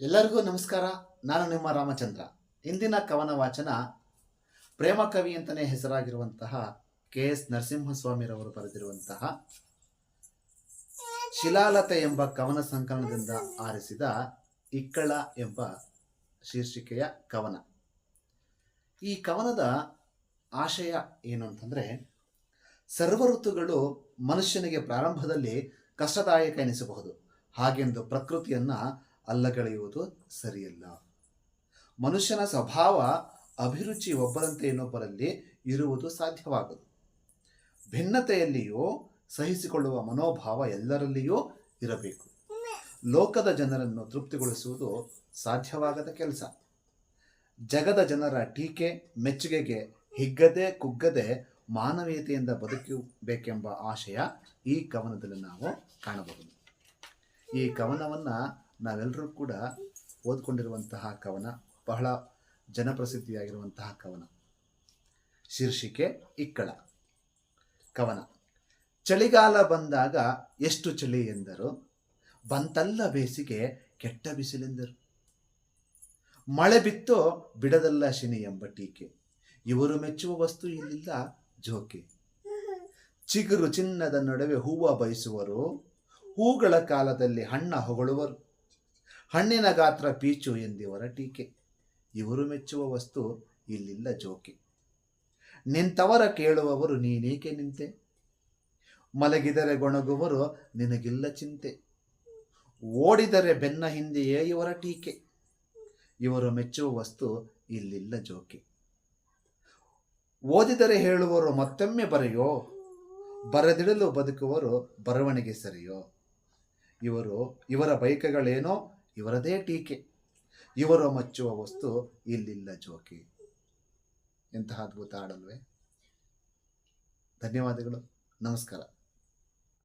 ಎಲ್ಲರಿಗೂ ನಮಸ್ಕಾರ. ನಾನು ನಿಮ್ಮ ರಾಮಚಂದ್ರ. ಇಂದಿನ ಕವನ ವಾಚನ ಪ್ರೇಮ ಕವಿ ಅಂತಲೇ ಹೆಸರಾಗಿರುವಂತಹ ಕೆ ಎಸ್ ನರಸಿಂಹಸ್ವಾಮಿರವರು ಬರೆದಿರುವಂತಹ ಶಿಲಾಲತೆ ಎಂಬ ಕವನ ಸಂಕಲನದಿಂದ ಆರಿಸಿದ ಇಕ್ಕಳ ಎಂಬ ಶೀರ್ಷಿಕೆಯ ಕವನ. ಈ ಕವನದ ಆಶಯ ಏನು ಅಂತಂದರೆ ಸರ್ವ ಋತುಗಳು ಮನುಷ್ಯನಿಗೆ ಪ್ರಾರಂಭದಲ್ಲಿ ಕಷ್ಟದಾಯಕ ಎನಿಸಬಹುದು. ಹಾಗೆಂದು ಪ್ರಕೃತಿಯನ್ನು ಅಲ್ಲಗಳೆಯುವುದು ಸರಿಯಲ್ಲ. ಮನುಷ್ಯನ ಸ್ವಭಾವ ಅಭಿರುಚಿ ಒಬ್ಬರಂತೆ ಇನ್ನೊಬ್ಬರಲ್ಲಿ ಇರುವುದು ಸಾಧ್ಯವಾಗದು. ಭಿನ್ನತೆಯಲ್ಲಿಯೂ ಸಹಿಸಿಕೊಳ್ಳುವ ಮನೋಭಾವ ಎಲ್ಲರಲ್ಲಿಯೂ ಇರಬೇಕು. ಲೋಕದ ಜನರನ್ನು ತೃಪ್ತಿಗೊಳಿಸುವುದು ಸಾಧ್ಯವಾಗದ ಕೆಲಸ. ಜಗದ ಜನರ ಟೀಕೆ, ಮೆಚ್ಚುಗೆಗೆ ಹಿಗ್ಗದೆ ಕುಗ್ಗದೆ ಮಾನವೀಯತೆಯಿಂದ ಬದುಕಬೇಕೆಂಬ ಆಶಯ ಈ ಕವನದಲ್ಲಿ ನಾವು ಕಾಣಬಹುದು. ಈ ಕವನವನ್ನು ನಾವೆಲ್ಲರೂ ಕೂಡ ಓದ್ಕೊಂಡಿರುವಂತಹ ಕವನ, ಬಹಳ ಜನಪ್ರಸಿದ್ಧಿಯಾಗಿರುವಂತಹ ಕವನ. ಶೀರ್ಷಿಕೆ ಇಕ್ಕಳ. ಕವನ. ಚಳಿಗಾಲ ಬಂದಾಗ ಎಷ್ಟು ಚಳಿ ಎಂದರು? ಬಂತಲ್ಲ ಬೇಸಿಗೆ ಕೆಟ್ಟ ಬಿಸಿಲೆಂದರು. ಮಳೆ ಬಿತ್ತೋ ಬಿಡದಲ್ಲ ಶಿನಿ ಎಂಬ ಟೀಕೆ. ಇವರು ಮೆಚ್ಚುವ ವಸ್ತು ಇಲ್ಲಿಲ್ಲ, ಜೋಕೆ. ಚಿಗುರು ಚಿನ್ನದ ನಡುವೆ ಹೂವ ಬಯಸುವರು, ಹೂಗಳ ಕಾಲದಲ್ಲಿ ಹಣ್ಣ ಹೊಗಳುವರು. ಹಣ್ಣಿನ ಗಾತ್ರ ಪೀಚು ಎಂದಿವರ ಟೀಕೆ. ಇವರು ಮೆಚ್ಚುವ ವಸ್ತು ಇಲ್ಲಿಲ್ಲ ಜೋಕೆ. ನಿಂತವರ ಕೇಳುವವರು ನೀನೇಕೆ ನಿಂತೆ? ಮಲಗಿದರೆ ಗೊಣಗುವರು ನಿನಗಿಲ್ಲ ಚಿಂತೆ. ಓಡಿದರೆ ಬೆನ್ನ ಹಿಂದೆಯೇ ಇವರ ಟೀಕೆ. ಇವರು ಮೆಚ್ಚುವ ವಸ್ತು ಇಲ್ಲಿಲ್ಲ ಜೋಕೆ. ಓದಿದರೆ ಹೇಳುವರು ಮತ್ತೊಮ್ಮೆ ಬರೆಯೋ, ಬರೆದಿಡಲು ಬದುಕುವರು ಬರವಣಿಗೆ ಸರಿಯೋ. ಇವರು, ಇವರ ಬೈಕಗಳೇನೋ ಇವರದೇ ಟೀಕೆ. ಇವರು ಮಚ್ಚುವ ವಸ್ತು ಇಲ್ಲಿಲ್ಲ ಜೋಕಿ. ಎಂತಹ ಅದ್ಭುತ ಆಡಲ್ವೇ ಧನ್ಯವಾದಗಳು. ನಮಸ್ಕಾರ.